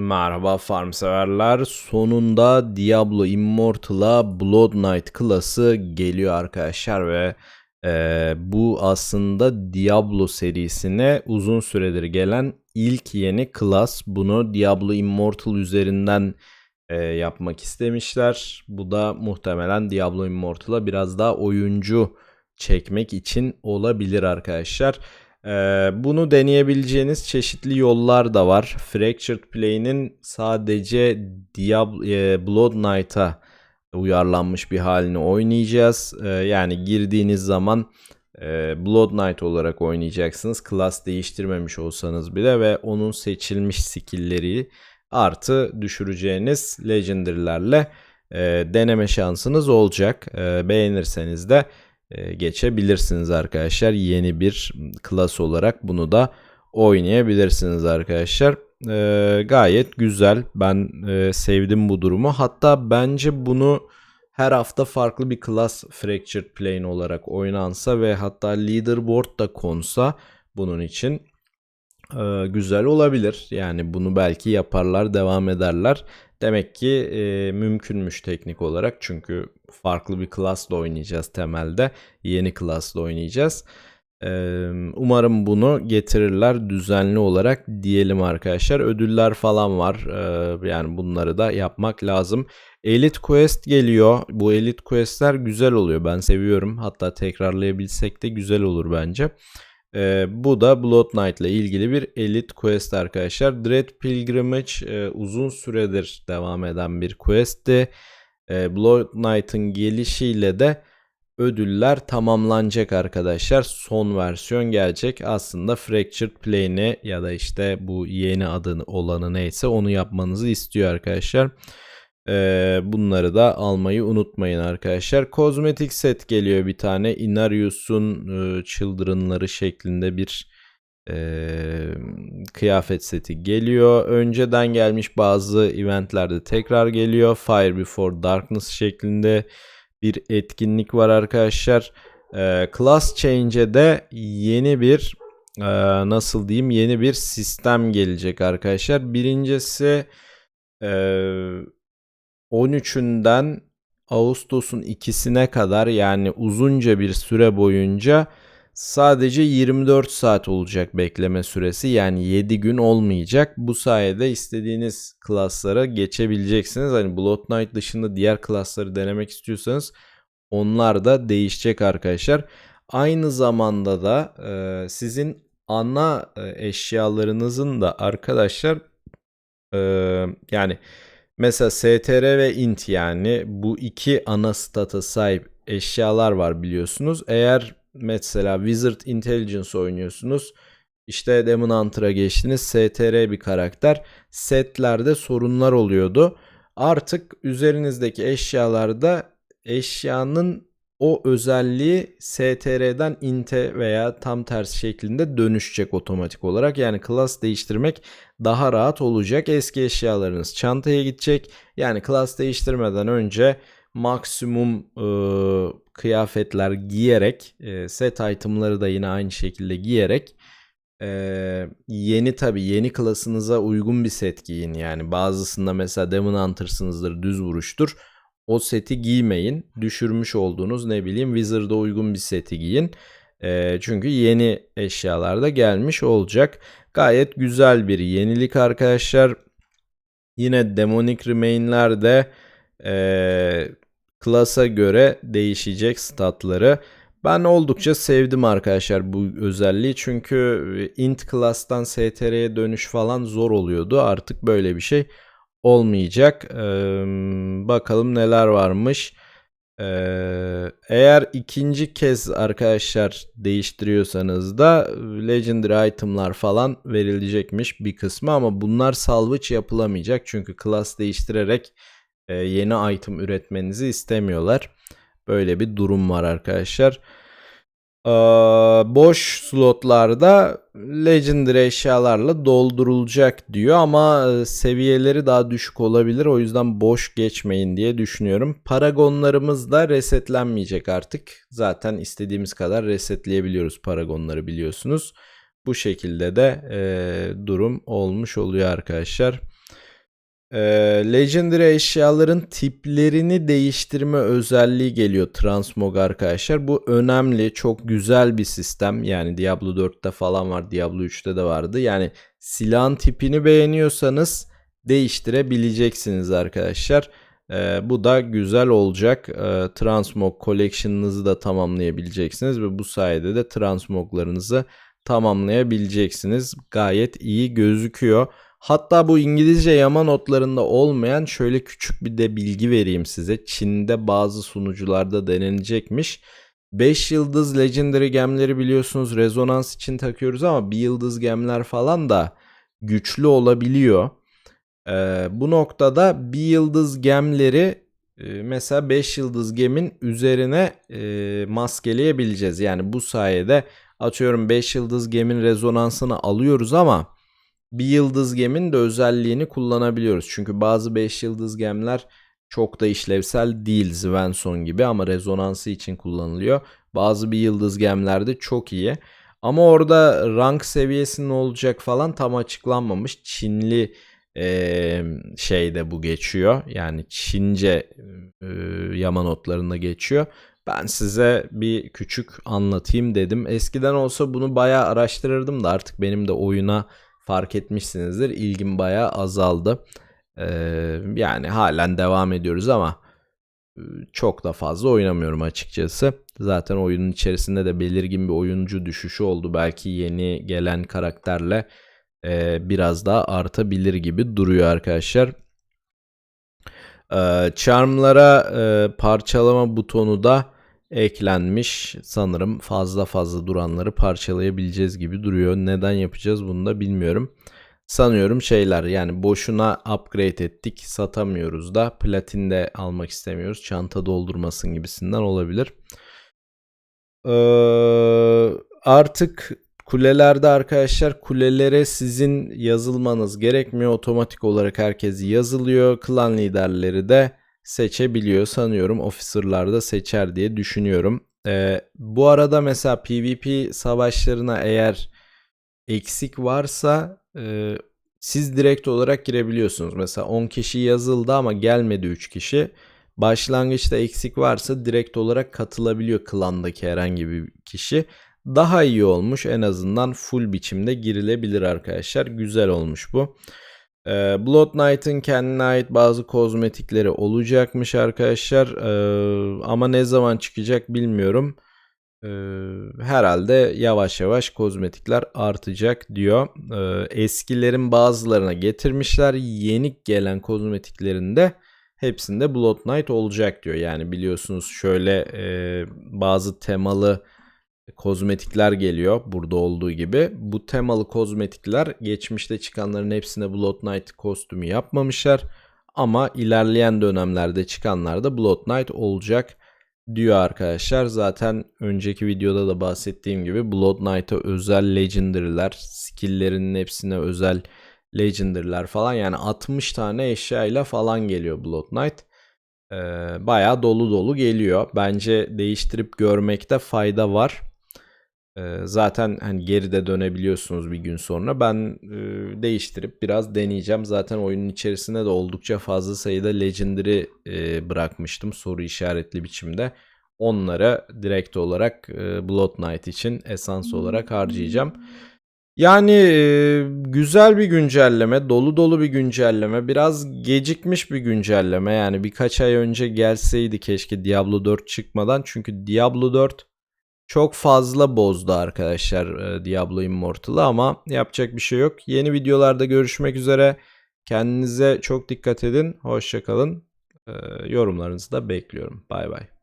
Merhaba farm severler. Sonunda Diablo Immortal'a Blood Knight klası geliyor arkadaşlar ve e, bu aslında Diablo serisine uzun süredir gelen ilk yeni klas. Bunu Diablo Immortal üzerinden e, yapmak istemişler. Bu da muhtemelen Diablo Immortal'a biraz daha oyuncu çekmek için olabilir arkadaşlar. Ee, bunu deneyebileceğiniz çeşitli yollar da var. Fractured Play'nin sadece Diablo, e, Blood Knight'a uyarlanmış bir halini oynayacağız. Ee, yani girdiğiniz zaman e, Blood Knight olarak oynayacaksınız. Klas değiştirmemiş olsanız bile ve onun seçilmiş skill'leri artı düşüreceğiniz legendary'lerle e, deneme şansınız olacak. E, beğenirseniz de geçebilirsiniz arkadaşlar. Yeni bir klas olarak bunu da oynayabilirsiniz arkadaşlar. E, gayet güzel. Ben e, sevdim bu durumu. Hatta bence bunu her hafta farklı bir klas Fractured Plane olarak oynansa ve hatta leaderboard da konsa bunun için e, güzel olabilir. Yani bunu belki yaparlar, devam ederler. Demek ki e, mümkünmüş teknik olarak çünkü farklı bir klasla oynayacağız temelde. Yeni klasla oynayacağız. E, umarım bunu getirirler düzenli olarak diyelim arkadaşlar. Ödüller falan var. E, yani bunları da yapmak lazım. Elite Quest geliyor. Bu Elite Quest'ler güzel oluyor. Ben seviyorum. Hatta tekrarlayabilsek de güzel olur bence. E, bu da Blood Knight ile ilgili bir Elite Quest arkadaşlar. Dread Pilgrimage e, uzun süredir devam eden bir questti. E, Blood Knight'ın gelişiyle de ödüller tamamlanacak arkadaşlar. Son versiyon gelecek. Aslında Fractured Plane'i ya da işte bu yeni adını olanı neyse onu yapmanızı istiyor arkadaşlar. Ee, bunları da almayı unutmayın arkadaşlar. Kozmetik set geliyor bir tane. Inarius'un e, Children'ları şeklinde bir e, kıyafet seti geliyor. Önceden gelmiş bazı eventlerde tekrar geliyor. Fire Before Darkness şeklinde bir etkinlik var arkadaşlar. E, Class Change'e de yeni bir e, nasıl diyeyim yeni bir sistem gelecek arkadaşlar. Birincisi eee 13'ünden Ağustos'un ikisine kadar yani uzunca bir süre boyunca sadece 24 saat olacak bekleme süresi yani 7 gün olmayacak. Bu sayede istediğiniz klaslara geçebileceksiniz. Hani Blood Knight dışında diğer klasları denemek istiyorsanız onlar da değişecek arkadaşlar. Aynı zamanda da e, sizin ana e, eşyalarınızın da arkadaşlar e, yani Mesela str ve int yani bu iki ana stata sahip eşyalar var biliyorsunuz. Eğer mesela Wizard Intelligence oynuyorsunuz. İşte Demon Hunter'a geçtiniz. str bir karakter. Setlerde sorunlar oluyordu. Artık üzerinizdeki eşyalarda eşyanın o özelliği str'den int'e veya tam tersi şeklinde dönüşecek otomatik olarak. Yani klas değiştirmek daha rahat olacak. Eski eşyalarınız çantaya gidecek. Yani klas değiştirmeden önce maksimum e, kıyafetler giyerek e, set itemları da yine aynı şekilde giyerek e, yeni tabi yeni klasınıza uygun bir set giyin. Yani bazısında mesela Demon Hunter'sınızdır düz vuruştur o seti giymeyin. Düşürmüş olduğunuz ne bileyim Wizard'a uygun bir seti giyin. E, çünkü yeni eşyalar da gelmiş olacak. Gayet güzel bir yenilik arkadaşlar. Yine Demonic Remain'ler de e, klasa göre değişecek statları. Ben oldukça sevdim arkadaşlar bu özelliği çünkü int class'tan str'ye dönüş falan zor oluyordu. Artık böyle bir şey olmayacak. Ee, bakalım neler varmış. Ee, eğer ikinci kez arkadaşlar değiştiriyorsanız da Legendary itemlar falan verilecekmiş bir kısmı ama bunlar salvage yapılamayacak. Çünkü class değiştirerek e, yeni item üretmenizi istemiyorlar. Böyle bir durum var arkadaşlar. Ee, boş slotlarda legendary eşyalarla doldurulacak diyor ama e, seviyeleri daha düşük olabilir. O yüzden boş geçmeyin diye düşünüyorum. Paragonlarımız da resetlenmeyecek artık. Zaten istediğimiz kadar resetleyebiliyoruz paragonları biliyorsunuz. Bu şekilde de e, durum olmuş oluyor arkadaşlar. E, Legendary eşyaların tiplerini değiştirme özelliği geliyor Transmog arkadaşlar. Bu önemli, çok güzel bir sistem. Yani Diablo 4'te falan var, Diablo 3'te de vardı. Yani silahın tipini beğeniyorsanız değiştirebileceksiniz arkadaşlar. E, bu da güzel olacak. E, Transmog Collection'ınızı da tamamlayabileceksiniz ve bu sayede de Transmog'larınızı tamamlayabileceksiniz. Gayet iyi gözüküyor. Hatta bu İngilizce yama notlarında olmayan şöyle küçük bir de bilgi vereyim size. Çin'de bazı sunucularda denenecekmiş. 5 yıldız Legendary gemleri biliyorsunuz rezonans için takıyoruz ama 1 yıldız gemler falan da güçlü olabiliyor. Ee, bu noktada 1 yıldız gemleri e, mesela 5 yıldız gemin üzerine e, maskeleyebileceğiz. Yani bu sayede atıyorum 5 yıldız gemin rezonansını alıyoruz ama bir yıldız gemin de özelliğini kullanabiliyoruz. Çünkü bazı 5 yıldız gemler çok da işlevsel değil Svensson gibi ama rezonansı için kullanılıyor. Bazı bir yıldız gemlerde çok iyi. Ama orada rank seviyesi ne olacak falan tam açıklanmamış. Çinli e, şeyde bu geçiyor. Yani Çince e, yama notlarında geçiyor. Ben size bir küçük anlatayım dedim. Eskiden olsa bunu bayağı araştırırdım da artık benim de oyuna fark etmişsinizdir. İlgim bayağı azaldı. Ee, yani halen devam ediyoruz ama çok da fazla oynamıyorum açıkçası. Zaten oyunun içerisinde de belirgin bir oyuncu düşüşü oldu. Belki yeni gelen karakterle e, biraz daha artabilir gibi duruyor arkadaşlar. E, charm'lara e, parçalama butonu da eklenmiş. Sanırım fazla fazla duranları parçalayabileceğiz gibi duruyor. Neden yapacağız bunu da bilmiyorum. Sanıyorum şeyler yani boşuna upgrade ettik satamıyoruz da platin de almak istemiyoruz. Çanta doldurmasın gibisinden olabilir. Ee, artık kulelerde arkadaşlar kulelere sizin yazılmanız gerekmiyor. Otomatik olarak herkes yazılıyor. Klan liderleri de seçebiliyor sanıyorum. Officer'lar da seçer diye düşünüyorum. Ee, bu arada mesela PvP savaşlarına eğer eksik varsa e, siz direkt olarak girebiliyorsunuz. Mesela 10 kişi yazıldı ama gelmedi 3 kişi. Başlangıçta eksik varsa direkt olarak katılabiliyor klandaki herhangi bir kişi. Daha iyi olmuş en azından full biçimde girilebilir arkadaşlar. Güzel olmuş bu. Ee, Blood Knight'ın kendine ait bazı kozmetikleri olacakmış arkadaşlar. Ee, ama ne zaman çıkacak bilmiyorum. Ee, herhalde yavaş yavaş kozmetikler artacak diyor. eskilerin bazılarına getirmişler. Yeni gelen kozmetiklerin de hepsinde Blood Knight olacak diyor. Yani biliyorsunuz şöyle bazı temalı kozmetikler geliyor burada olduğu gibi. Bu temalı kozmetikler geçmişte çıkanların hepsine Blood Knight kostümü yapmamışlar. Ama ilerleyen dönemlerde çıkanlarda Blood Knight olacak diyor arkadaşlar. Zaten önceki videoda da bahsettiğim gibi Blood Knight'a özel legendary'ler, skill'lerinin hepsine özel legendary'ler falan yani 60 tane eşyayla falan geliyor Blood Knight. Ee, bayağı dolu dolu geliyor. Bence değiştirip görmekte fayda var zaten hani geride dönebiliyorsunuz bir gün sonra. Ben e, değiştirip biraz deneyeceğim. Zaten oyunun içerisinde de oldukça fazla sayıda Legendary e, bırakmıştım soru işaretli biçimde. Onlara direkt olarak e, Blood Knight için esans olarak harcayacağım. Yani e, güzel bir güncelleme, dolu dolu bir güncelleme, biraz gecikmiş bir güncelleme. Yani birkaç ay önce gelseydi keşke Diablo 4 çıkmadan. Çünkü Diablo 4 çok fazla bozdu arkadaşlar e, Diablo Immortal'ı ama yapacak bir şey yok. Yeni videolarda görüşmek üzere. Kendinize çok dikkat edin. Hoşçakalın. E, yorumlarınızı da bekliyorum. Bay bay.